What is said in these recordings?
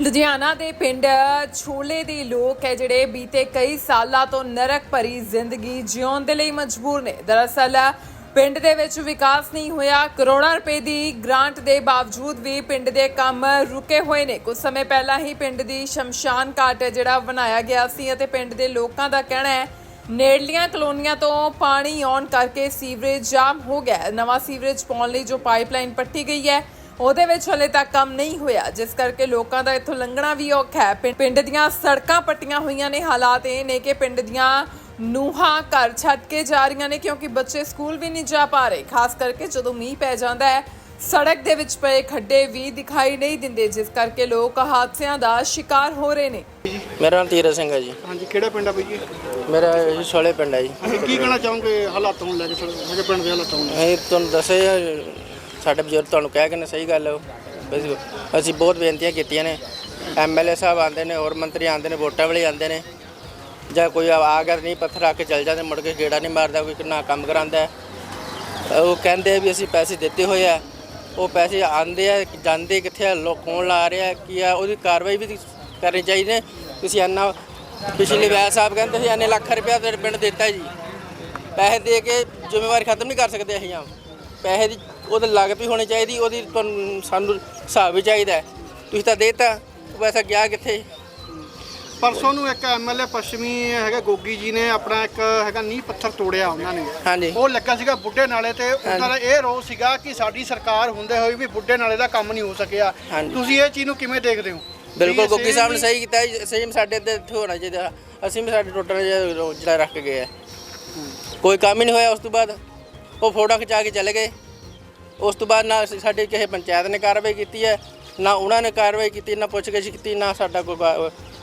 ਲੁਧਿਆਣਾ ਦੇ ਪਿੰਡ ਛੋਲੇ ਦੇ ਲੋਕ ਹੈ ਜਿਹੜੇ ਬੀਤੇ ਕਈ ਸਾਲਾਂ ਤੋਂ ਨਰਕ ਭਰੀ ਜ਼ਿੰਦਗੀ ਜਿਉਣ ਦੇ ਲਈ ਮਜਬੂਰ ਨੇ। ਦਰਅਸਲ, ਪਿੰਡ ਦੇ ਵਿੱਚ ਵਿਕਾਸ ਨਹੀਂ ਹੋਇਆ। ਕਰੋੜਾਂ ਰੁਪਏ ਦੀ ਗ੍ਰਾਂਟ ਦੇ ਬਾਵਜੂਦ ਵੀ ਪਿੰਡ ਦੇ ਕੰਮ ਰੁਕੇ ਹੋਏ ਨੇ। ਕੁਝ ਸਮੇਂ ਪਹਿਲਾਂ ਹੀ ਪਿੰਡ ਦੀ ਸ਼ਮਸ਼ਾਨ ਘਾਟ ਜਿਹੜਾ ਬਣਾਇਆ ਗਿਆ ਸੀ ਅਤੇ ਪਿੰਡ ਦੇ ਲੋਕਾਂ ਦਾ ਕਹਿਣਾ ਹੈ, ਨੇੜਲੀਆਂ ਕਲੋਨੀਆਂ ਤੋਂ ਪਾਣੀ ਆਉਣ ਕਰਕੇ ਸੀਵਰੇਜ ਜਾਮ ਹੋ ਗਿਆ ਨਵਾਂ ਸੀਵਰੇਜ ਪਾਉਣ ਲਈ ਜੋ ਪਾਈਪਲਾਈਨ ਪੱਟੀ ਗਈ ਹੈ ਉਹਦੇ ਵਿੱਚ ਹਲੇ ਤੱਕ ਕੰਮ ਨਹੀਂ ਹੋਇਆ ਜਿਸ ਕਰਕੇ ਲੋਕਾਂ ਦਾ ਇੱਥੋਂ ਲੰਘਣਾ ਵੀ ਔਖਾ ਹੈ। ਪਿੰਡ ਦੀਆਂ ਸੜਕਾਂ ਪੱਟੀਆਂ ਹੋਈਆਂ ਨੇ ਹਾਲਾਤ ਇਹ ਨੇ ਕਿ ਪਿੰਡ ਦੀਆਂ ਨੂਹਾਂ ਘਰ ਛੱਡ ਕੇ ਜਾ ਰਹੀਆਂ ਨੇ ਕਿਉਂਕਿ ਬੱਚੇ ਸਕੂਲ ਵੀ ਨਹੀਂ ਜਾ ਪਾ ਰਹੇ। ਖਾਸ ਕਰਕੇ ਜਦੋਂ ਮੀਂਹ ਪੈ ਜਾਂਦਾ ਹੈ ਸੜਕ ਦੇ ਵਿੱਚ ਪਏ ਖੱਡੇ ਵੀ ਦਿਖਾਈ ਨਹੀਂ ਦਿੰਦੇ ਜਿਸ ਕਰਕੇ ਲੋਕ ਹਾਦਸਿਆਂ ਦਾ ਸ਼ਿਕਾਰ ਹੋ ਰਹੇ ਨੇ। ਮੇਰਾ ਨਾਮ ਤੀਰਥ ਸਿੰਘ ਹੈ ਜੀ। ਹਾਂਜੀ ਕਿਹੜਾ ਪਿੰਡ ਆ ਬਈ ਜੀ? ਮੇਰਾ ਇਹ ਛੋਲੇ ਪਿੰਡ ਹੈ ਜੀ। ਕੀ ਕਹਿਣਾ ਚਾਹੋਗੇ ਹਾਲਾਤ ਹੁਣ ਲੈ ਕੇ ਸਾਡੇ ਪਿੰਡ ਦੇ ਹਾਲਾਤਾਂ ਨੂੰ ਅਸੀਂ ਤੁਹਾਨੂੰ ਦੱਸਿਆ ਸਾਡੇ ਬਜ਼ੁਰਗ ਤੁਹਾਨੂੰ ਕਹਿ ਕੇ ਨੇ ਸਹੀ ਗੱਲ ਹੈ ਉਹ। ਬਸ ਅਸੀਂ ਬਹੁਤ ਬੇਨਤੀਆਂ ਕੀਤੀਆਂ ਨੇ। ਐਮਐਲਏ ਸਾਹਿਬ ਆਉਂਦੇ ਨੇ, ਹੋਰ ਮੰਤਰੀ ਆਉਂਦੇ ਨੇ, ਵੋਟਾਂ ਵੇਲੇ ਆਉਂਦੇ ਨੇ। ਜਾਂ ਕੋਈ ਆ ਆ ਗਿਆ ਨਹੀਂ, ਪੱਥਰ ਆ ਕੇ ਚੱਲ ਜਾਂਦੇ, ਮੁੜ ਕੇ ਗੇੜਾ ਨਹੀਂ ਮਾਰਦਾ, ਕੋਈ ਕਿੰਨਾ ਕੰਮ ਕਰਾਉਂਦਾ। ਉਹ ਕਹਿੰਦੇ ਆ ਵੀ ਅਸੀਂ ਪੈਸੇ ਦਿੱਤੇ ਹੋਏ ਆ। ਉਹ ਪੈਸੇ ਆਉਂਦੇ ਆ, ਜਾਂਦੇ ਕਿੱਥੇ ਆ ਲੋਕ ਕੌਣ ਲਾ ਰਿਹਾ, ਕੀ ਆ, ਉਹਦੀ ਕਾਰਵਾਈ ਵੀ ਕਰਨੀ ਚਾਹੀਦੀ ਹੈ। ਤੁਸੀਂ ਇੰਨਾ ਪਿਛਲੇ ਵਿਆਹ ਸਾਹਿਬ ਕਹਿੰਦੇ ਸੀ, ਇੰਨੇ ਲੱਖ ਰੁਪਇਆ ਤੇਰੇ ਪਿੰਡ ਦਿੱਤਾ ਜੀ। ਪੈਸੇ ਦੇ ਕੇ ਜ਼ਿੰਮੇਵਾਰੀ ਖਤਮ ਨਹੀਂ ਕਰ ਸਕਦੇ ਅਸੀਂ ਆਪ। ਪੈਸੇ ਦੀ ਉਹਦੇ ਲਾਗਤ ਵੀ ਹੋਣੀ ਚਾਹੀਦੀ ਉਹਦੀ ਤੁਹਾਨੂੰ ਸਾਨੂੰ ਹਿਸਾਬ ਵੀ ਚਾਹੀਦਾ। ਤੁਸੀਂ ਤਾਂ ਦੇਤਾ ਉਹ ਪੈਸਾ ਗਿਆ ਕਿੱਥੇ? ਪਰਸੋਂ ਨੂੰ ਇੱਕ ਐਮਐਲਏ ਪੱਛਮੀ ਹੈਗਾ ਗੋਗੀ ਜੀ ਨੇ ਆਪਣਾ ਇੱਕ ਹੈਗਾ ਨੀਂਹ ਪੱਥਰ ਤੋੜਿਆ ਉਹਨਾਂ ਨੇ। ਹਾਂਜੀ। ਉਹ ਲੱਗਾ ਸੀਗਾ ਬੁੱਢੇ ਨਾਲੇ ਤੇ ਉਹਨਾਂ ਦਾ ਇਹ ਰੋਸ ਸੀਗਾ ਕਿ ਸਾਡੀ ਸਰਕਾਰ ਹੁੰਦੇ ਹੋਏ ਵੀ ਬੁੱਢੇ ਨਾਲੇ ਦਾ ਕੰਮ ਨਹੀਂ ਹੋ ਸਕਿਆ। ਤੁਸੀਂ ਇਹ ਚੀਜ਼ ਨੂੰ ਕਿਵੇਂ ਦੇਖਦੇ ਹੋ? ਬਿਲਕੁਲ ਗੋਗੀ ਸਾਹਿਬ ਨੇ ਸਹੀ ਕੀਤਾ ਸਹੀ ਸਾਡੇ ਇੱਥੇ ਹੋਣਾ ਚਾਹੀਦਾ। ਅਸੀਂ ਵੀ ਸਾਡੇ ਟੁੱਟਣ ਜਿਹਾ ਜਿਹੜਾ ਰੱਖ ਕੇ ਗਏ ਕੋਈ ਕੰਮ ਹੀ ਨਹੀਂ ਹੋਇਆ ਉਸ ਤੋਂ ਬਾਅਦ। ਉਹ ਫੋਟੋ ਖਿਚਾ ਕੇ ਚਲੇ ਗਏ। ਉਸ ਤੋਂ ਬਾਅਦ ਨਾ ਸਾਡੀ ਕਿਸੇ ਪੰਚਾਇਤ ਨੇ ਕਾਰਵਾਈ ਕੀਤੀ ਹੈ ਨਾ ਉਹਨਾਂ ਨੇ ਕਾਰਵਾਈ ਕੀਤੀ ਨਾ ਪੁੱਛਗਿੱਛ ਕੀਤੀ ਨਾ ਸਾਡਾ ਕੋਈ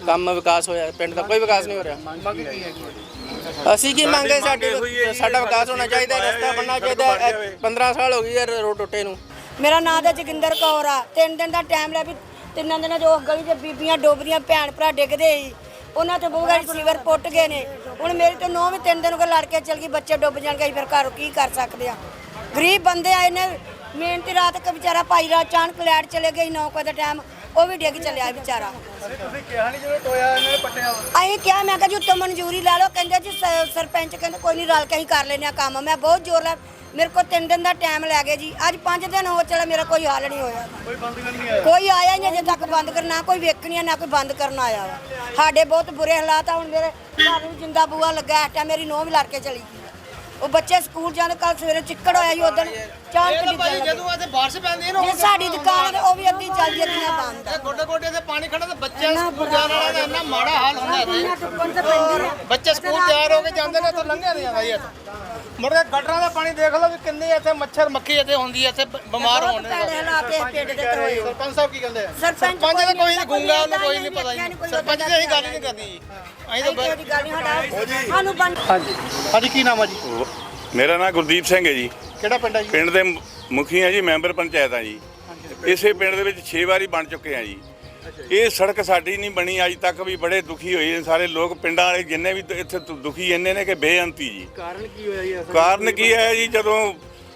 ਕੰਮ ਵਿਕਾਸ ਹੋਇਆ ਪਿੰਡ ਦਾ ਕੋਈ ਵਿਕਾਸ ਨਹੀਂ ਹੋ ਰਿਹਾ। ਹੈ ਅਸੀਂ ਕੀ ਮੰਗੇ ਸਾਡੇ ਸਾਡਾ ਵਿਕਾਸ ਹੋਣਾ ਚਾਹੀਦਾ ਰਸਤਾ ਬਣਨਾ ਚਾਹੀਦਾ ਇਹ 15 ਸਾਲ ਹੋ ਗਏ ਯਾਰ ਰੋਡ ਟੁੱਟੇ ਨੂੰ। ਮੇਰਾ ਨਾਂ ਤਾਂ ਜੋਗਿੰਦਰ ਕੌਰ ਆ ਤਿੰਨ ਦਿਨ ਦਾ ਟਾਈਮ ਲਿਆ ਵੀ ਤਿੰਨਾਂ ਦਿਨਾਂ 'ਚ ਉਹ ਗਲੀ 'ਚ ਬੀਬੀਆਂ ਡੋਬਦੀਆਂ ਭੈਣ ਭਰਾ ਡਿੱਗਦੇ ਸੀ। ਉਹਨਾਂ ਤੇ ਬਹੁਤ ਸੀਵਰ ਪੁੱਟ ਗਏ ਨੇ। ਹੁਣ ਮੇਰੀ ਤੇ ਨੌਂ ਵੀ ਤਿੰਨ ਦਿਨ ਹੋ ਗਏ ਲੜ ਕੇ ਚਲ ਗਈ ਬੱਚੇ ਡੁੱਬ ਜਾਣਗੇ ਅਸੀਂ ਫਿਰ ਘਰ ਕੀ ਕਰ ਸਕਦੇ ਆ ਗਰੀਬ ਬੰਦੇ ਆਏ ਨੇ ਮਿਹਨਤੀ ਰਾਤ ਕ ਵਿਚਾਰਾ ਭਾਈ ਰਾਤ ਅਚਾਨਕ ਲੈਟ ਚਲੇ ਗਈ 9 ਵਜੇ ਦਾ ਟਾਈਮ ਉਹ ਵੀ ਡਿੱਗ ਚੱਲਿਆ ਵਿਚਾਰਾ। ਤੁਸੀਂ ਕਿਹਾ ਨਹੀਂ ਜਦੋਂ ਟੋਇਆ ਇਹਨਾਂ ਨੇ ਪੱਟਿਆ ਅਸੀਂ ਕਿਹਾ ਮੈਂ ਕਿਹਾ ਜੀ ਉੱਤੋਂ ਮਨਜ਼ੂਰੀ ਲੈ ਲਓ ਕਹਿੰਦੇ ਜੀ ਸ- ਸਰਪੰਚ ਕਹਿੰਦੇ ਕੋਈ ਨਹੀਂ ਰਲ ਕੇ ਅਸੀਂ ਕਰ ਲੈਨੇ ਆ ਕੰਮ। ਮੈਂ ਬਹੁਤ ਜ਼ੋਰ ਲਾ ਮੇਰੇ ਕੋਲ ਤਿੰਨ ਦਿਨ ਦਾ ਟਾਈਮ ਲੈ ਗਿਆ ਜੀ। ਅੱਜ ਪੰਜ ਦਿਨ ਹੋ ਚਲੇ ਮੇਰਾ ਕੋਈ ਹੱਲ ਨਹੀਂ ਹੋਇਆ। ਕੋਈ ਬੰਦ ਨਹੀਂ ਆਇਆ? ਕੋਈ ਆਇਆ ਹੀ ਨਹੀਂ ਅਜੇ ਤੱਕ ਬੰਦ ਕਰਨ ਨਾ ਕੋਈ ਵੇਖਣੀ ਆ ਨਾ ਕੋਈ ਬੰਦ ਕਰਨ ਆਇਆ ਵਾ। ਸਾਡੇ ਬਹੁਤ ਬੁਰੇ ਹਾਲਾਤ ਆ ਹੁਣ ਮੇਰੇ ਘਰ ਨੂੰ ਜਿੰਦਾ ਬੂਆ ਲੱਗਾ ਐਟਾ ਮੇਰੀ ਨੋਹ ਵੀ ਲੜ ਕੇ ਚਲੀ ਗਈ। ਉਹ ਬੱਚੇ ਸਕੂਲ ਜਾਂਦੇ ਕੱਲ ਸਵੇਰੇ ਚਿੱਕੜ ਹੋਇਆ ਸੀ ਉਦੋਂ ਤਾਂ ਕਿੱਡੀ ਭਾਈ ਚੱਲ ਜਦੋਂ ਇੱਥੇ ਬਾਰਿਸ਼ ਪੈਂਦੀ ਹੈ ਨਾ ਜੇ ਸਾਡੀ ਦੁਕਾਨ ਆ ਤੇ ਉਹ ਵੀ ਅੱਧੀ ਚੱਲਦੀ ਅੱਧੀ ਨਾ ਬੰਦ ਇਹ ਗੋਡੇ ਗੋਡੇ ਤੇ ਪਾਣੀ ਖੜਾ ਤੇ ਬੱਚਿਆਂ ਸਕੂਲ ਜਾਣ ਵਾਲਿਆਂ ਦਾ ਇੰਨਾ ਮਾੜਾ ਹਾਲ ਹੁੰਦਾ ਇੱਥੇ। ਆ ਬੱਚੇ ਸਕੂਲ ਤਿਆਰ ਹੋ ਕੇ ਜਾਂਦੇ ਨੇ ਤਾਂ ਲੰਘਿਆ ਨਹੀਂ ਜਾਂਦਾ ਇੱਥੇ। ਮੁੜ ਕੇ ਗਟਰਾਂ ਦਾ ਪਾਣੀ ਦੇਖ ਲਓ ਵੀ ਕਿੰਨੀ ਇੱਥੇ ਮੱਛਰ ਮੱਖੀ ਇੱਥੇ ਹੁੰਦੀ ਹੈ ਇੱਥੇ ਬਿਮਾਰ ਹੋਣ ਦੇ ਹਾਲਾਤ ਇਹ ਪਿੰਡ ਦੇ ਤੇ ਹੋਏ। ਸਰਪੰਚ ਸਾਹਿਬ ਕੀ ਕਹਿੰਦੇ ਆ? ਸਰਪੰਚ ਦਾ ਕੋਈ ਨਹੀਂ ਗੁੰਗਾ ਉਹਨੂੰ ਕੋਈ ਨਹੀਂ ਪਤਾ ਸਰਪੰਚ ਦੀ ਅਸੀਂ ਗੱਲ ਨਹੀਂ ਕਰਨੀ। ਅਸੀਂ ਤਾਂ ਗੱਲ ਨਹੀਂ ਸਾਡਾ ਸਾਨੂੰ ਬੰਦ ਹਾਂਜੀ। ਹਾਂਜੀ ਕੀ ਨਾਮ ਆ ਜੀ? ਮੇਰਾ ਨਾਮ ਗੁਰਦੀਪ ਸਿੰਘ ਹੈ ਜੀ। ਕਿਹੜਾ ਪਿੰਡ ਆ ਜੀ? ਪਿੰਡ ਦੇ ਮੁਖੀ ਆ ਜੀ ਮੈਂਬਰ ਪੰਚਾਇਤ ਆ ਜੀ। ਇਸੇ ਪਿੰਡ ਦੇ ਵਿੱਚ 6 ਵਾਰੀ ਬਣ ਚੁੱਕੇ ਆ ਜੀ। ਇਹ ਸੜਕ ਸਾਡੀ ਨਹੀਂ ਬਣੀ ਅੱਜ ਤੱਕ ਵੀ ਬੜੇ ਦੁਖੀ ਹੋਏ ਨੇ ਸਾਰੇ ਲੋਕ। ਪਿੰਡਾਂ ਵਾਲੇ ਜਿੰਨੇ ਵੀ ਇੱਥੇ ਦੁਖੀ ਇੰਨੇ ਨੇ ਕਿ ਬੇਅੰਤੀ ਜੀ। ਕਾਰਨ ਕੀ ਹੋਇਆ ਜੀ? ਕਾਰਨ ਕੀ ਹੈ ਜੀ? ਜਦੋਂ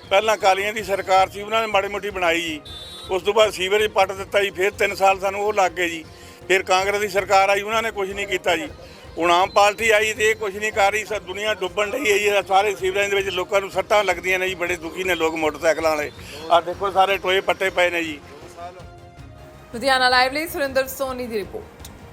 ਪਹਿਲਾਂ ਕਾਲੀਆਂ ਦੀ ਸਰਕਾਰ ਸੀ ਉਹਨਾਂ ਨੇ ਮਾੜੀ ਮੋਟੀ ਬਣਾਈ ਜੀ। ਉਸ ਤੋਂ ਬਾਅਦ ਸੀਵਰੇਜ ਪੱਟ ਦਿੱਤਾ ਜੀ ਫਿਰ 3 ਸਾਲ ਸਾਨੂੰ ਉਹ ਲੱਗ ਗਏ ਜੀ। ਫਿਰ ਕਾਂਗਰਸ ਦੀ ਸਰਕਾਰ ਆਈ ਉਹਨਾਂ ਨੇ ਕੁਝ ਨਹੀਂ ਕੀਤਾ ਜੀ। ਹੁਣ ਆਮ ਪਾਰਟੀ ਆਈ ਤੇ ਇਹ ਕੁਝ ਨਹੀਂ ਕਰ ਰਹੀ, ਸਰ, ਦੁਨੀਆ ਡੁੱਬਣ ਰਹੀ ਹੈ ਜੀ ਸਾਰੇ ਸੀਵਰੇਜ ਦੇ ਵਿੱਚ ਲੋਕਾਂ ਨੂੰ ਸੱਟਾਂ ਲੱਗਦੀਆਂ ਨੇ ਜੀ, ਬੜੇ ਦੁਖੀ ਨੇ ਲੋਕ ਮੋਟਰਸਾਈਕਲਾਂ ਵਾਲੇ। ਆ ਦੇਖੋ, ਸਾਰੇ ਟੋਏ ਪੱਟੇ ਪਏ ਨੇ ਜੀ। ਲੁਧਿਆਣਾ ਲਾਈਵ ਲਈ ਸੁਰਿੰਦਰ ਸੋਨੀ ਦੀ ਰਿਪੋਰਟ।